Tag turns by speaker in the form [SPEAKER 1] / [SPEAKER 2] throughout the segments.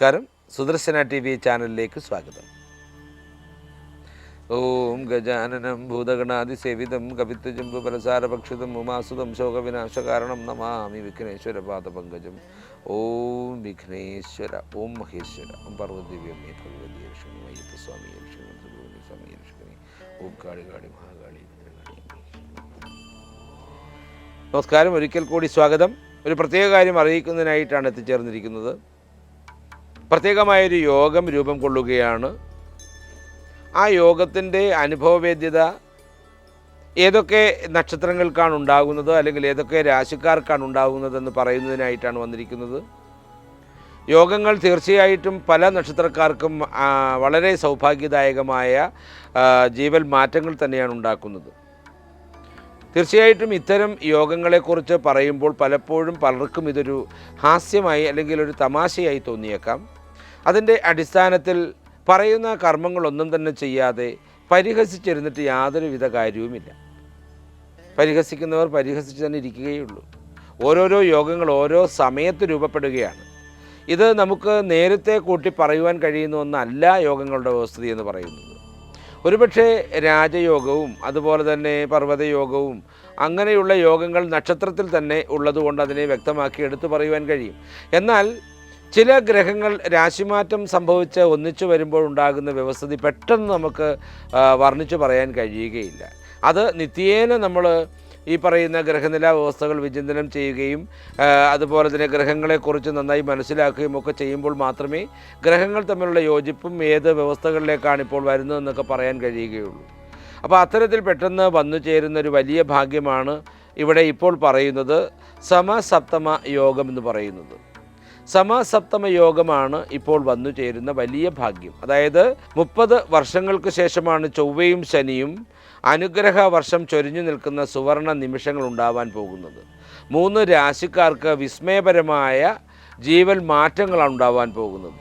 [SPEAKER 1] നമസ്കാരം. Sudarshana T V ചാനലിലേക്ക് സ്വാഗതം. ഓം ഗജാനനം ഭൂതഗണാതിസേവിതം കവിത്വജംബു പരസാരഭക്ഷിതം ഉമാസുതം ശോകവിനാശകാരണം നമാമി വിഘ്നേശ്വര പാദപങ്കജം. ഓം വിഘ്നേശ്വര ഓം മഹേശ്വര ഓം പാർവതിവ്യമ്മേ ഭഗവതി ലക്ഷ്മി അയ്യപ്പ സ്വാമി ലക്ഷ്മി സ്വാമി ലക്ഷ്മി ഓം കാളി മഹാകാളി. നമസ്കാരം. ഒരിക്കൽ കൂടി സ്വാഗതം. ഒരു പ്രത്യേക കാര്യം അറിയിക്കുന്നതിനായിട്ടാണ് എത്തിച്ചേർന്നിരിക്കുന്നത്. പ്രത്യേകമായൊരു യോഗം രൂപം കൊള്ളുകയാണ്. ആ യോഗത്തിന്റെ അനുഭവവേദ്യത ഏതൊക്കെ നക്ഷത്രങ്ങൾക്കാണ് ഉണ്ടാകുന്നത് അല്ലെങ്കിൽ ഏതൊക്കെ രാശിക്കാർക്കാണ് ഉണ്ടാകുന്നതെന്ന് പറയുന്നതിനായിട്ടാണ് വന്നിരിക്കുന്നത്. യോഗങ്ങൾ തീർച്ചയായിട്ടും പല നക്ഷത്രക്കാർക്കും വളരെ സൗഭാഗ്യദായകമായ ജീവൽ മാറ്റങ്ങൾ തന്നെയാണ് ഉണ്ടാക്കുന്നത്. തീർച്ചയായിട്ടും ഇത്തരം യോഗങ്ങളെക്കുറിച്ച് പറയുമ്പോൾ പലപ്പോഴും പലർക്കും ഇതൊരു ഹാസ്യമായി അല്ലെങ്കിൽ ഒരു തമാശയായി തോന്നിയേക്കാം. അതിന്റെ അടിസ്ഥാനത്തിൽ പറയുന്ന കർമ്മങ്ങളൊന്നും തന്നെ ചെയ്യാതെ പരിഹസിച്ചിരുന്നിട്ട് യാതൊരുവിധ കാര്യവുമില്ല. പരിഹസിക്കുന്നവർ പരിഹസിച്ച് തന്നെ ഇരിക്കുകയുള്ളൂ. ഓരോരോ യോഗങ്ങൾ ഓരോ സമയത്ത് രൂപപ്പെടുകയാണ്. ഇത് നമുക്ക് നേരത്തെ കൂട്ടി പറയുവാൻ കഴിയുന്ന ഒന്നല്ല യോഗങ്ങളുടെ വ്യവസ്ഥ എന്ന് പറയുന്നത്. ഒരുപക്ഷെ രാജയോഗവും അതുപോലെ തന്നെ പർവതയോഗവും അങ്ങനെയുള്ള യോഗങ്ങൾ നക്ഷത്രത്തിൽ തന്നെ ഉള്ളതുകൊണ്ട് അതിനെ വ്യക്തമാക്കി എടുത്തു പറയുവാൻ കഴിയും. എന്നാൽ ചില ഗ്രഹങ്ങൾ രാശിമാറ്റം സംഭവിച്ച് ഒന്നിച്ചു വരുമ്പോൾ ഉണ്ടാകുന്ന വ്യവസ്ഥിതി പെട്ടെന്ന് നമുക്ക് വർണിച്ചു പറയാൻ കഴിയുകയില്ല. അത് നിത്യേന നമ്മൾ ഈ പറയുന്ന ഗ്രഹനില വ്യവസ്ഥകൾ വിചിന്തനം ചെയ്യുകയും അതുപോലെ തന്നെ ഗ്രഹങ്ങളെക്കുറിച്ച് നന്നായി മനസ്സിലാക്കുകയും ഒക്കെ ചെയ്യുമ്പോൾ മാത്രമേ ഗ്രഹങ്ങൾ തമ്മിലുള്ള യോജിപ്പും ഏത് വ്യവസ്ഥകളിലേക്കാണ് ഇപ്പോൾ വരുന്നതെന്നൊക്കെ പറയാൻ കഴിയുകയുള്ളൂ. അപ്പോൾ അത്തരത്തിൽ പെട്ടെന്ന് വന്നു ചേരുന്ന ഒരു വലിയ ഭാഗ്യമാണ് ഇവിടെ ഇപ്പോൾ പറയുന്നത് സമസപ്തമ യോഗം എന്ന് പറയുന്നത്. സമസപ്തമ യോഗമാണ് ഇപ്പോൾ വന്നു ചേരുന്ന വലിയ ഭാഗ്യം. അതായത് മുപ്പത് വർഷങ്ങൾക്ക് ശേഷമാണ് ചൊവ്വയും ശനിയും അനുഗ്രഹ വർഷം ചൊരിഞ്ഞു നിൽക്കുന്ന സുവർണ നിമിഷങ്ങൾ ഉണ്ടാവാൻ പോകുന്നത്. മൂന്ന് രാശിക്കാർക്ക് വിസ്മയപരമായ ജീവൽ മാറ്റങ്ങളാണ് ഉണ്ടാവാൻ പോകുന്നത്.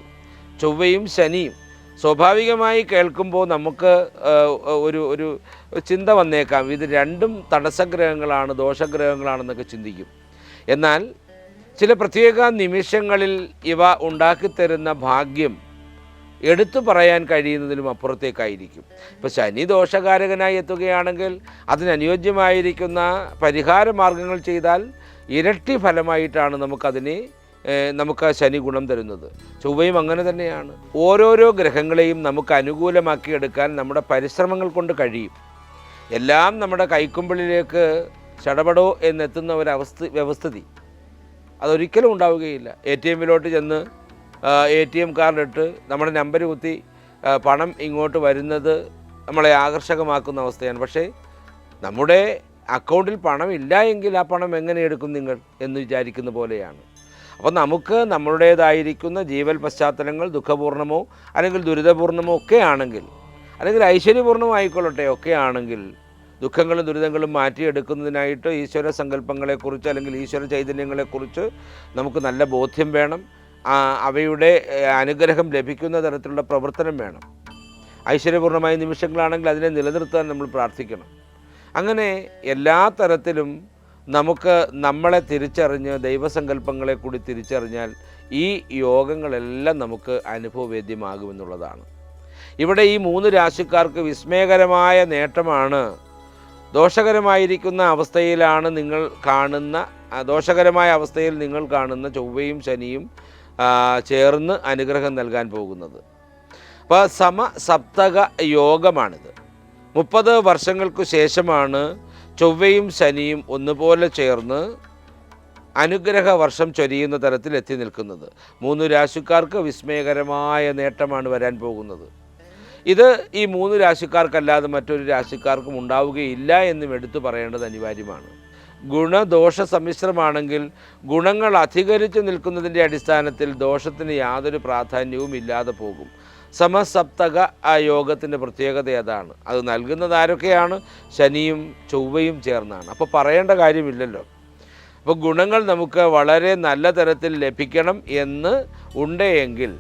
[SPEAKER 1] ചൊവ്വയും ശനിയും സ്വാഭാവികമായി കേൾക്കുമ്പോൾ നമുക്ക് ഒരു ഒരു ചിന്ത വന്നേക്കാം. ഇത് രണ്ടും തടസ്സഗ്രഹങ്ങളാണ് ദോഷഗ്രഹങ്ങളാണെന്നൊക്കെ ചിന്തിക്കും. എന്നാൽ ചില പ്രത്യേക നിമിഷങ്ങളിൽ ഇവ ഉണ്ടാക്കിത്തരുന്ന ഭാഗ്യം എടുത്തു പറയാൻ കഴിയുന്നതിലും അപ്പുറത്തേക്കായിരിക്കും. ഇപ്പോൾ ശനി ദോഷകാരകനായി എത്തുകയാണെങ്കിൽ അതിനനുയോജ്യമായിരിക്കുന്ന പരിഹാര മാർഗങ്ങൾ ചെയ്താൽ ഇരട്ടി ഫലമായിട്ടാണ് നമുക്കതിനെ നമുക്ക് ശനി ഗുണം തരുന്നത്. ചൊവ്വയും അങ്ങനെ തന്നെയാണ്. ഓരോരോ ഗ്രഹങ്ങളെയും നമുക്ക് അനുകൂലമാക്കി എടുക്കാൻ നമ്മുടെ പരിശ്രമങ്ങൾ കൊണ്ട് കഴിയും. എല്ലാം നമ്മുടെ കൈക്കുമ്പിളിലേക്ക് ചടപടോ എന്നെത്തുന്ന ഒരവസ്ഥ വ്യവസ്ഥിതി. അതൊരിക്കലും ഉണ്ടാവുകയില്ല. എ ടി എമ്മിലോട്ട് ചെന്ന് എ ടി എം കാർഡിട്ട് നമ്മുടെ നമ്പർ കുത്തി പണം ഇങ്ങോട്ട് വരുന്നത് നമ്മളെ ആകർഷകമാക്കുന്ന അവസ്ഥയാണ്. പക്ഷേ നമ്മുടെ അക്കൗണ്ടിൽ പണം ഇല്ല എങ്കിൽ ആ പണം എങ്ങനെ എടുക്കും നിങ്ങൾ എന്ന് വിചാരിക്കുന്ന പോലെയാണ്. അപ്പോൾ നമുക്ക് നമ്മളുടേതായിരിക്കുന്ന ജീവൽ പശ്ചാത്തലങ്ങൾ ദുഃഖപൂർണമോ അല്ലെങ്കിൽ ദുരിതപൂർണമോ ഒക്കെ ആണെങ്കിൽ അല്ലെങ്കിൽ ഐശ്വര്യപൂർണമായിക്കൊള്ളട്ടെ ഒക്കെ ആണെങ്കിൽ ദുഃഖങ്ങളും ദുരിതങ്ങളും മാറ്റിയെടുക്കുന്നതിനായിട്ട് ഈശ്വര സങ്കല്പങ്ങളെക്കുറിച്ച് അല്ലെങ്കിൽ ഈശ്വര ചൈതന്യങ്ങളെക്കുറിച്ച് നമുക്ക് നല്ല ബോധ്യം വേണം. അവയുടെ അനുഗ്രഹം ലഭിക്കുന്ന തരത്തിലുള്ള പ്രവർത്തനം വേണം. ഐശ്വര്യപൂർണമായ നിമിഷങ്ങളാണെങ്കിൽ അതിനെ നിലനിർത്താൻ നമ്മൾ പ്രാർത്ഥിക്കണം. അങ്ങനെ എല്ലാ തരത്തിലും നമുക്ക് നമ്മളെ തിരിച്ചറിഞ്ഞ് ദൈവസങ്കല്പങ്ങളെ കൂടി തിരിച്ചറിഞ്ഞാൽ ഈ യോഗങ്ങളെല്ലാം നമുക്ക് അനുഭവവേദ്യമാകുമെന്നുള്ളതാണ്. ഇവിടെ ഈ മൂന്ന് രാശിക്കാർക്ക് വിസ്മയകരമായ നേട്ടമാണ് ദോഷകരമായിരിക്കുന്ന അവസ്ഥയിലാണ് നിങ്ങൾ കാണുന്ന ദോഷകരമായ അവസ്ഥയിൽ നിങ്ങൾ കാണുന്ന ചൊവ്വയും ശനിയും ചേർന്ന് അനുഗ്രഹം നൽകാൻ പോകുന്നത്. അപ്പോൾ സമ സമസപ്തക യോഗമാണിത്. മുപ്പത് വർഷങ്ങൾക്ക് ശേഷമാണ് ചൊവ്വയും ശനിയും ഒന്നുപോലെ ചേർന്ന് അനുഗ്രഹ വർഷം ചൊരിയുന്ന തരത്തിൽ എത്തി നിൽക്കുന്നത്. മൂന്ന് രാശിക്കാർക്ക് വിസ്മയകരമായ നേട്ടമാണ് വരാൻ പോകുന്നത്. ഇത് ഈ മൂന്ന് രാശിക്കാർക്കല്ലാതെ മറ്റൊരു രാശിക്കാർക്കും ഉണ്ടാവുകയില്ല എന്നും എടുത്തു പറയേണ്ടത് അനിവാര്യമാണ്. ഗുണദോഷ സമ്മിശ്രമാണെങ്കിൽ ഗുണങ്ങൾ അധികരിച്ചു നിൽക്കുന്നതിന്റെ അടിസ്ഥാനത്തിൽ ദോഷത്തിന് യാതൊരു പ്രാധാന്യവും ഇല്ലാതെ പോകും. സമസപ്തക ആ യോഗത്തിന്റെ പ്രത്യേകത അതാണ്. അത് നൽകുന്നത് ആരൊക്കെയാണ്? ശനിയും ചൊവ്വയും ചേർന്നാണ്. അപ്പോൾ പറയേണ്ട കാര്യമില്ലല്ലോ. അപ്പോൾ ഗുണങ്ങൾ നമുക്ക് വളരെ നല്ല തരത്തിൽ ലഭിക്കണം എന്ന് ഉണ്ടെങ്കിൽ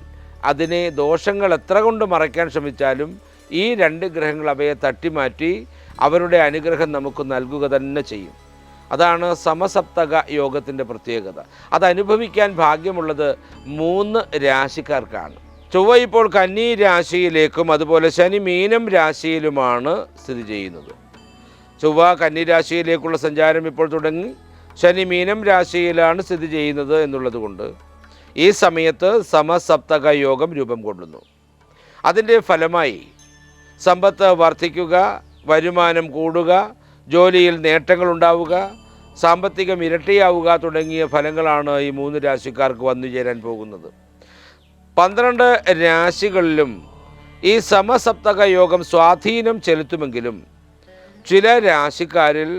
[SPEAKER 1] അതിനെ ദോഷങ്ങൾ എത്ര കൊണ്ട് മറയ്ക്കാൻ ശ്രമിച്ചാലും ഈ രണ്ട് ഗ്രഹങ്ങൾ അവയെ തട്ടിമാറ്റി അവരുടെ അനുഗ്രഹം നമുക്ക് നൽകുക തന്നെ ചെയ്യും. അതാണ് സമസപ്തക യോഗത്തിന്റെ പ്രത്യേകത. അത് അനുഭവിക്കാൻ ഭാഗ്യമുള്ളത് മൂന്ന് രാശിക്കാർക്കാണ്. ചൊവ്വ ഇപ്പോൾ കന്നി രാശിയിലേക്കും അതുപോലെ ശനി മീനം രാശിയിലുമാണ് സ്ഥിതി ചെയ്യുന്നത്. ചൊവ്വ കന്നി രാശിയിലേക്കുള്ള സഞ്ചാരം ഇപ്പോൾ തുടങ്ങി. ശനി മീനം രാശിയിലാണ് സ്ഥിതി ചെയ്യുന്നത് എന്നുള്ളത് കൊണ്ട് ഈ സമയത്ത് സമസപ്തക യോഗം രൂപം കൊള്ളുന്നു. അതിന്റെ ഫലമായി സമ്പത്ത് വർദ്ധിക്കുക വരുമാനം കൂടുക ജോലിയിൽ നേട്ടങ്ങൾ ഉണ്ടാവുക സാമ്പത്തികം ഇരട്ടിയാവുക തുടങ്ങിയ ഫലങ്ങളാണ് ഈ മൂന്ന് രാശിക്കാർക്ക് വന്നു ചേരാൻ പോകുന്നത്. പന്ത്രണ്ട് രാശികളിലും ഈ സമസപ്തക യോഗം സ്വാധീനം ചെലുത്തുമെങ്കിലും ചില രാശിക്കാരിൽ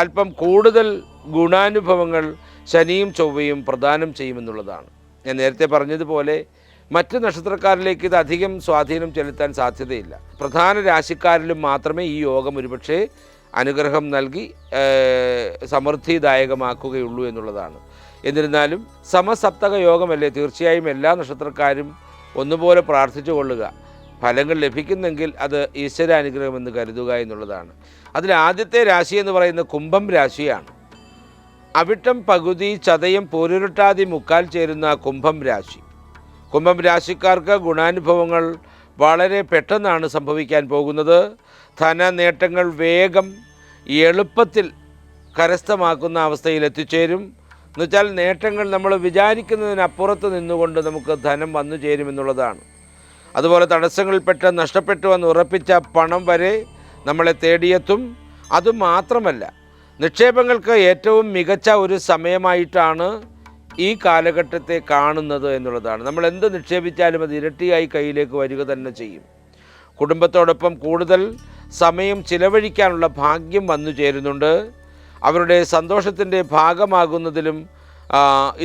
[SPEAKER 1] അല്പം കൂടുതൽ ഗുണാനുഭവങ്ങൾ ശനിയും ചൊവ്വയും പ്രദാനം ചെയ്യുമെന്നുള്ളതാണ്. ഞാൻ നേരത്തെ പറഞ്ഞതുപോലെ മറ്റ് നക്ഷത്രക്കാരിലേക്ക് ഇത് അധികം സ്വാധീനം ചെലുത്താൻ സാധ്യതയില്ല. പ്രധാന രാശിക്കാരിലും മാത്രമേ ഈ യോഗം ഒരുപക്ഷെ അനുഗ്രഹം നൽകി സമൃദ്ധിദായകമാക്കുകയുള്ളൂ എന്നുള്ളതാണ്. എന്നിരുന്നാലും സമസപ്തക യോഗമല്ലേ? തീർച്ചയായും എല്ലാ നക്ഷത്രക്കാരും ഒന്നുപോലെ പ്രാർത്ഥിച്ചു കൊള്ളുക. ഫലങ്ങൾ ലഭിക്കുന്നെങ്കിൽ അത് ഈശ്വരാനുഗ്രഹമെന്ന് കരുതുക എന്നുള്ളതാണ്. അതിൽ ആദ്യത്തെ രാശി എന്ന് പറയുന്ന കുംഭം രാശിയാണ്. അവിട്ടം പകുതി ചതയം പോരുരുട്ടാതി മുക്കാൽ ചേരുന്ന കുംഭം രാശി. കുംഭം രാശിക്കാർക്ക് ഗുണാനുഭവങ്ങൾ വളരെ പെട്ടെന്നാണ് സംഭവിക്കാൻ പോകുന്നത്. ധന നേട്ടങ്ങൾ വേഗം എളുപ്പത്തിൽ കരസ്ഥമാക്കുന്ന അവസ്ഥയിൽ എത്തിച്ചേരും. എന്നുവെച്ചാൽ നേട്ടങ്ങൾ നമ്മൾ വിചാരിക്കുന്നതിനപ്പുറത്ത് നിന്നുകൊണ്ട് നമുക്ക് ധനം വന്നു ചേരുമെന്നുള്ളതാണ് അതുപോലെ തടസ്സങ്ങളിൽപ്പെട്ട് നഷ്ടപ്പെട്ടു എന്ന് ഉറപ്പിച്ച പണം വരെ നമ്മളെ തേടിയെത്തും. അതുമാത്രമല്ല നിക്ഷേപങ്ങൾക്ക് ഏറ്റവും മികച്ച ഒരു സമയമായിട്ടാണ് ഈ കാലഘട്ടത്തെ കാണുന്നത് എന്നുള്ളതാണ്. നമ്മൾ എന്ത് നിക്ഷേപിച്ചാലും അത് ഇരട്ടിയായി കയ്യിലേക്ക് വരിക തന്നെ ചെയ്യും. കുടുംബത്തോടൊപ്പം കൂടുതൽ സമയം ചിലവഴിക്കാനുള്ള ഭാഗ്യം വന്നു ചേരുന്നുണ്ട്. അവരുടെ സന്തോഷത്തിന്റെ ഭാഗമാകുന്നതിലും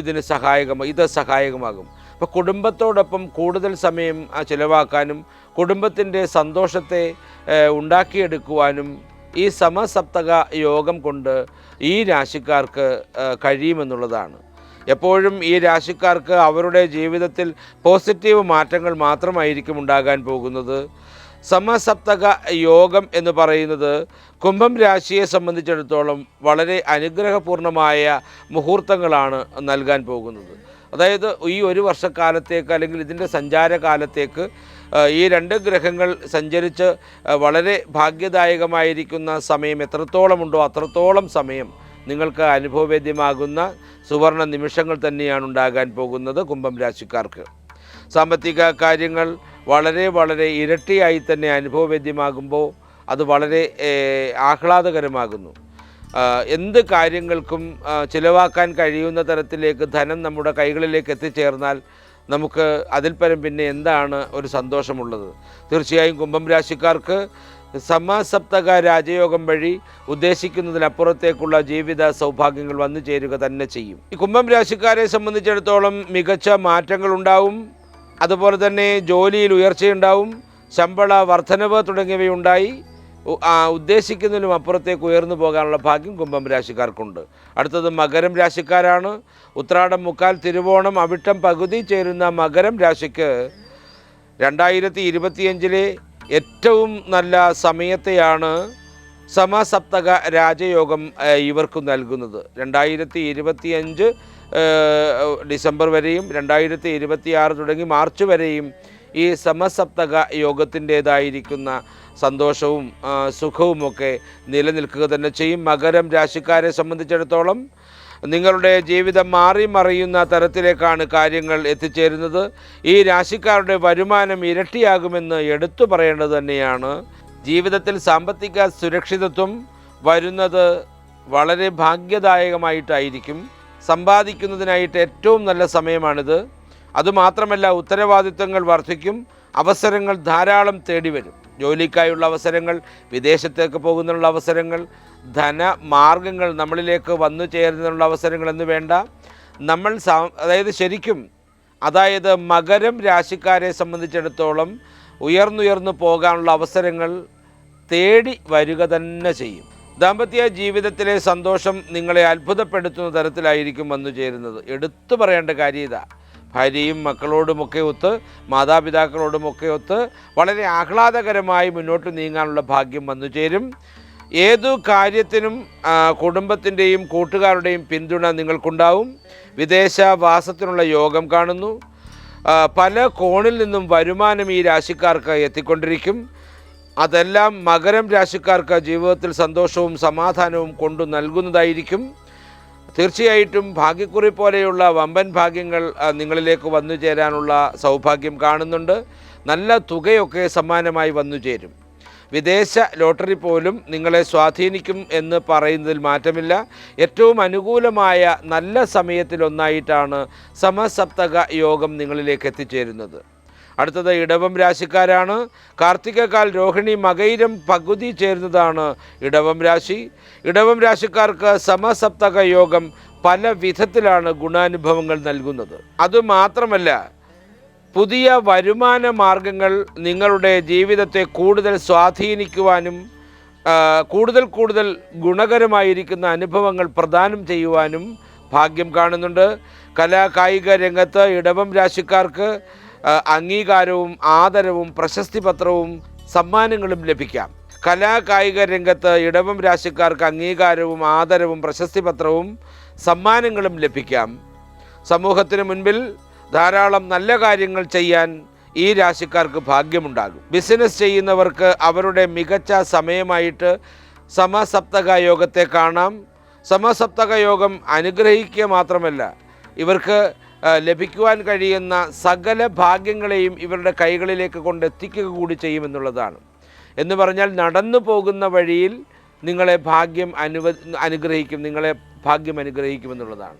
[SPEAKER 1] ഇതിന് സഹായകം ഇത് സഹായകമാകും. അപ്പോൾ കുടുംബത്തോടൊപ്പം കൂടുതൽ സമയം ചിലവാക്കാനും കുടുംബത്തിന്റെ സന്തോഷത്തെ ഉണ്ടാക്കിയെടുക്കുവാനും ഈ സമസപ്തക യോഗം കൊണ്ട് ഈ രാശിക്കാർക്ക് കഴിയുമെന്നുള്ളതാണ്. എപ്പോഴും ഈ രാശിക്കാർക്ക് അവരുടെ ജീവിതത്തിൽ പോസിറ്റീവ് മാറ്റങ്ങൾ മാത്രമായിരിക്കും ഉണ്ടാകാൻ പോകുന്നത്. സമസപ്തക യോഗം എന്ന് പറയുന്നത് കുംഭം രാശിയെ സംബന്ധിച്ചിടത്തോളം വളരെ അനുഗ്രഹപൂർണമായ മുഹൂർത്തങ്ങളാണ് നൽകാൻ പോകുന്നത്. അതായത് ഈ ഒരു വർഷക്കാലത്തേക്ക് അല്ലെങ്കിൽ ഇതിന്റെ സഞ്ചാരകാലത്തേക്ക് ഈ രണ്ട് ഗ്രഹങ്ങൾ സഞ്ചരിച്ച് വളരെ ഭാഗ്യദായകമായിരിക്കുന്ന സമയം എത്രത്തോളമുണ്ടോ അത്രത്തോളം സമയം നിങ്ങൾക്ക് അനുഭവവേദ്യമാകുന്ന സുവർണ നിമിഷങ്ങൾ തന്നെയാണ് ഉണ്ടാകാൻ പോകുന്നത് കുംഭം രാശിക്കാർക്ക്. സാമ്പത്തിക കാര്യങ്ങൾ വളരെ വളരെ ഇരട്ടിയായി തന്നെ അനുഭവവേദ്യമാകുമ്പോൾ അത് വളരെ ആഹ്ലാദകരമാകുന്നു. എന്ത് കാര്യങ്ങൾക്കും ചിലവാക്കാൻ കഴിയുന്ന തരത്തിലേക്ക് ധനം നമ്മുടെ കൈകളിലേക്ക് എത്തിച്ചേർന്നാൽ നമുക്ക് അതിൽ പരം പിന്നെ എന്താണ് ഒരു സന്തോഷമുള്ളത്? തീർച്ചയായും കുംഭം രാശിക്കാർക്ക് സമാസപ്തക രാജയോഗം വഴി ഉദ്ദേശിക്കുന്നതിനപ്പുറത്തേക്കുള്ള ജീവിത സൗഭാഗ്യങ്ങൾ വന്നു ചേരുക തന്നെ ചെയ്യും. ഈ കുംഭം രാശിക്കാരെ സംബന്ധിച്ചിടത്തോളം മികച്ച മാറ്റങ്ങൾ ഉണ്ടാവും. അതുപോലെ തന്നെ ജോലിയിൽ ഉയർച്ചയുണ്ടാവും. ശമ്പള വർധനവ് തുടങ്ങിയവയുണ്ടായി. ഉ- ആ ഉദ്ദേശിക്കുന്നതിനും അപ്പുറത്തേക്ക് ഉയർന്നു പോകാനുള്ള ഭാഗ്യം കുംഭം രാശിക്കാർക്കുണ്ട്. അടുത്തത് മകരം രാശിക്കാരാണ്. ഉത്രാടം മുക്കാൽ തിരുവോണം അവിട്ടം പകുതി ചേരുന്ന മകരം രാശിക്ക് രണ്ടായിരത്തി ഇരുപത്തിയഞ്ചിലെ ഏറ്റവും നല്ല സമയത്തെയാണ് സമസപ്തക രാജയോഗം ഇവർക്ക് നൽകുന്നത്. രണ്ടായിരത്തി ഇരുപത്തിയഞ്ച് ഡിസംബർ വരെയും രണ്ടായിരത്തി ഇരുപത്തിയാറ് തുടങ്ങി മാർച്ച് വരെയും ഈ സമസപ്തക യോഗത്തിന്റേതായിരിക്കുന്ന സന്തോഷവും സുഖവുമൊക്കെ നിലനിൽക്കുക തന്നെ ചെയ്യും. മകരം രാശിക്കാരെ സംബന്ധിച്ചിടത്തോളം നിങ്ങളുടെ ജീവിതം മാറി മറിയുന്ന തരത്തിലേക്കാണ് കാര്യങ്ങൾ എത്തിച്ചേരുന്നത്. ഈ രാശിക്കാരുടെ വരുമാനം ഇരട്ടിയാകുമെന്ന് എടുത്തു പറയേണ്ടത് തന്നെയാണ്. ജീവിതത്തിൽ സാമ്പത്തിക സുരക്ഷിതത്വം വരുന്നത് വളരെ ഭാഗ്യദായകമായിട്ടായിരിക്കും. സമ്പാദിക്കുന്നതിനായിട്ട് ഏറ്റവും നല്ല സമയമാണിത്. അതുമാത്രമല്ല ഉത്തരവാദിത്വങ്ങൾ വർദ്ധിക്കും അവസരങ്ങൾ ധാരാളം തേടി വരും. ജോലിക്കായുള്ള അവസരങ്ങൾ വിദേശത്തേക്ക് പോകുന്നതിനുള്ള അവസരങ്ങൾ ധനമാർഗങ്ങൾ നമ്മളിലേക്ക് വന്നു ചേരുന്നതിനുള്ള അവസരങ്ങൾ എന്ന് വേണ്ട. നമ്മൾ അതായത് ശരിക്കും അതായത് മകരം രാശിക്കാരെ സംബന്ധിച്ചിടത്തോളം ഉയർന്നുയർന്നു പോകാനുള്ള അവസരങ്ങൾ തേടി വരിക തന്നെ ചെയ്യും. ദാമ്പത്യ ജീവിതത്തിലെ സന്തോഷം നിങ്ങളെ അത്ഭുതപ്പെടുത്തുന്ന തരത്തിലായിരിക്കും വന്നു ചേരുന്നത്. എടുത്തു പറയേണ്ട കാര്യം ഇതാ. ഭാര്യയും മക്കളോടുമൊക്കെ ഒത്ത് മാതാപിതാക്കളോടുമൊക്കെ ഒത്ത് വളരെ ആഹ്ലാദകരമായി മുന്നോട്ട് നീങ്ങാനുള്ള ഭാഗ്യം വന്നു ചേരും. ഏതു കാര്യത്തിനും കുടുംബത്തിന്റെയും കൂട്ടുകാരുടെയും പിന്തുണ നിങ്ങൾക്കുണ്ടാവും. വിദേശവാസത്തിനുള്ള യോഗം കാണുന്നു. പല കോണിൽ നിന്നും വരുമാനം ഈ രാശിക്കാർക്ക് എത്തിക്കൊണ്ടിരിക്കും. അതെല്ലാം മകരം രാശിക്കാർക്ക് ജീവിതത്തിൽ സന്തോഷവും സമാധാനവും കൊണ്ടു നൽകുന്നതായിരിക്കും. തീർച്ചയായിട്ടും ഭാഗ്യക്കുറി പോലെയുള്ള വമ്പൻ ഭാഗ്യങ്ങൾ നിങ്ങളിലേക്ക് വന്നു ചേരാനുള്ള സൗഭാഗ്യം കാണുന്നുണ്ട്. നല്ല തുകയൊക്കെ സമ്മാനമായി വന്നു ചേരും. വിദേശ ലോട്ടറി പോലും നിങ്ങളെ സ്വാധീനിക്കും എന്ന് പറയുന്നതിൽ മാറ്റമില്ല. ഏറ്റവും അനുകൂലമായ നല്ല സമയത്തിലൊന്നായിട്ടാണ് സമസപ്തക യോഗം നിങ്ങളിലേക്ക് എത്തിച്ചേരുന്നത്. അടുത്തത് ഇടവം രാശിക്കാരാണ്. കാർത്തികകാൽ രോഹിണി മകൈരം പകുതി ചേരുന്നതാണ് ഇടവം രാശി. ഇടവം രാശിക്കാർക്ക് സമസപ്തക യോഗം പല വിധത്തിലാണ് ഗുണാനുഭവങ്ങൾ നൽകുന്നത്. അതുമാത്രമല്ല പുതിയ വരുമാന മാർഗങ്ങൾ നിങ്ങളുടെ ജീവിതത്തെ കൂടുതൽ സ്വാധീനിക്കുവാനും കൂടുതൽ കൂടുതൽ ഗുണകരമായിരിക്കുന്ന അനുഭവങ്ങൾ പ്രദാനം ചെയ്യുവാനും ഭാഗ്യം കാണുന്നുണ്ട്. കലാ കായിക രംഗത്ത് ഇടവം രാശിക്കാർക്ക് അംഗീകാരവും ആദരവും പ്രശസ്തി പത്രവും സമ്മാനങ്ങളും ലഭിക്കാം. കലാ കായിക രംഗത്ത് ഇടവം രാശിക്കാർക്ക് അംഗീകാരവും ആദരവും പ്രശസ്തി പത്രവും സമ്മാനങ്ങളും ലഭിക്കാം. സമൂഹത്തിന് മുൻപിൽ ധാരാളം നല്ല കാര്യങ്ങൾ ചെയ്യാൻ ഈ രാശിക്കാർക്ക് ഭാഗ്യമുണ്ടാകും. ബിസിനസ് ചെയ്യുന്നവർക്ക് അവരുടെ മികച്ച സമയമായിട്ട് സമസപ്തക യോഗത്തെ കാണാം. സമസപ്തക യോഗം അനുഗ്രഹിക്കുക മാത്രമല്ല ഇവർക്ക് ലഭിക്കുവാൻ കഴിയുന്ന സകല ഭാഗ്യങ്ങളെയും ഇവരുടെ കൈകളിലേക്ക് കൊണ്ടെത്തിക്കുക കൂടി ചെയ്യുമെന്നുള്ളതാണ്. എന്ന് പറഞ്ഞാൽ നടന്നു പോകുന്ന വഴിയിൽ നിങ്ങളെ ഭാഗ്യം അനുവ അനുഗ്രഹിക്കും നിങ്ങളെ ഭാഗ്യം അനുഗ്രഹിക്കുമെന്നുള്ളതാണ്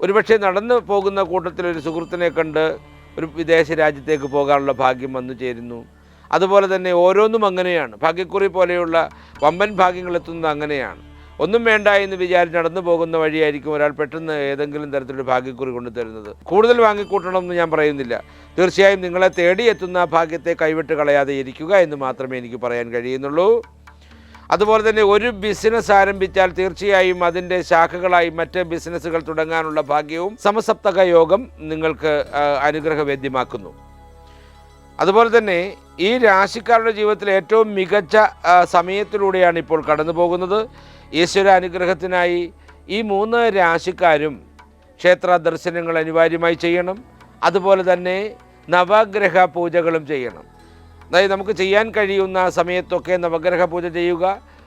[SPEAKER 1] ഒരുപക്ഷെ നടന്നു പോകുന്ന കൂട്ടത്തിൽ ഒരു സുഹൃത്തിനെ കണ്ട് ഒരു വിദേശ രാജ്യത്തേക്ക് പോകാനുള്ള ഭാഗ്യം വന്നു ചേരുന്നു. അതുപോലെ തന്നെ ഓരോന്നും അങ്ങനെയാണ്. ഭാഗ്യക്കുറി പോലെയുള്ള വമ്പൻ ഭാഗ്യങ്ങൾ എത്തുന്നത് അങ്ങനെയാണ്. ഒന്നും വേണ്ട എന്ന് വിചാരിച്ച് നടന്നു പോകുന്ന വഴിയായിരിക്കും ഒരാൾ പെട്ടെന്ന് ഏതെങ്കിലും തരത്തിലൊരു ഭാഗ്യക്കുറി കൊണ്ടു തരുന്നത്. കൂടുതൽ വാങ്ങിക്കൂട്ടണം എന്ന് ഞാൻ പറയുന്നില്ല. തീർച്ചയായും നിങ്ങളെ തേടിയെത്തുന്ന ഭാഗ്യത്തെ കൈവിട്ട് കളയാതെ ഇരിക്കുക എന്ന് മാത്രമേ എനിക്ക് പറയാൻ കഴിയുന്നുള്ളൂ. അതുപോലെ തന്നെ ഒരു ബിസിനസ് ആരംഭിച്ചാൽ തീർച്ചയായും അതിന്റെ ശാഖകളായി മറ്റ് ബിസിനസ്സുകൾ തുടങ്ങാനുള്ള ഭാഗ്യവും സമസപ്തക യോഗം നിങ്ങൾക്ക് അനുഗ്രഹവേദ്യമാക്കുന്നു. അതുപോലെ തന്നെ ഈ രാശിക്കാരുടെ ജീവിതത്തിൽ ഏറ്റവും മികച്ച സമയത്തിലൂടെയാണ് ഇപ്പോൾ കടന്നു പോകുന്നത് ഈശ്വര അനുഗ്രഹത്തിനായി ഈ മൂന്ന് രാശിക്കാരും ക്ഷേത്ര ദർശനങ്ങൾ അനിവാര്യമായി ചെയ്യണം. അതുപോലെ തന്നെ നവഗ്രഹ പൂജകളും ചെയ്യണം. അതായത് നമുക്ക് ചെയ്യാൻ കഴിയുന്ന സമയത്തൊക്കെ നവഗ്രഹ പൂജ ചെയ്യുക.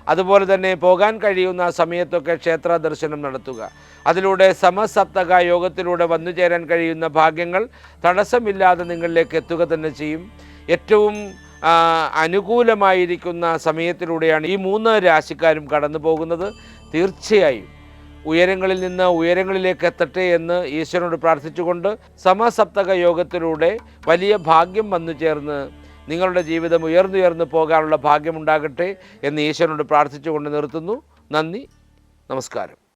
[SPEAKER 1] അതുപോലെ തന്നെ പോകാൻ കഴിയുന്ന സമയത്തൊക്കെ ക്ഷേത്ര ദർശനം നടത്തുക. അതിലൂടെ സമസപ്തക യോഗത്തിലൂടെ വന്നു ചേരാൻ കഴിയുന്ന ഭാഗ്യങ്ങൾ തടസ്സമില്ലാതെ നിങ്ങളിലേക്ക് എത്തുക തന്നെ ചെയ്യും. ഏറ്റവും അനുകൂലമായിരിക്കുന്ന സമയത്തിലൂടെയാണ് ഈ മൂന്ന് രാശിക്കാരും കടന്നു പോകുന്നത്. തീർച്ചയായും ഉയരങ്ങളിൽ നിന്ന് ഉയരങ്ങളിലേക്ക് എത്തട്ടെ എന്ന് ഈശ്വരനോട് പ്രാർത്ഥിച്ചുകൊണ്ട് സമസപ്തക യോഗത്തിലൂടെ വലിയ ഭാഗ്യം വന്നു ചേർന്ന് നിങ്ങളുടെ ജീവിതം ഉയർന്നുയർന്നു പോകാനുള്ള ഭാഗ്യമുണ്ടാകട്ടെ എന്ന് ഈശ്വരനോട് പ്രാർത്ഥിച്ചുകൊണ്ട് നിർത്തുന്നു. നന്ദി. നമസ്കാരം.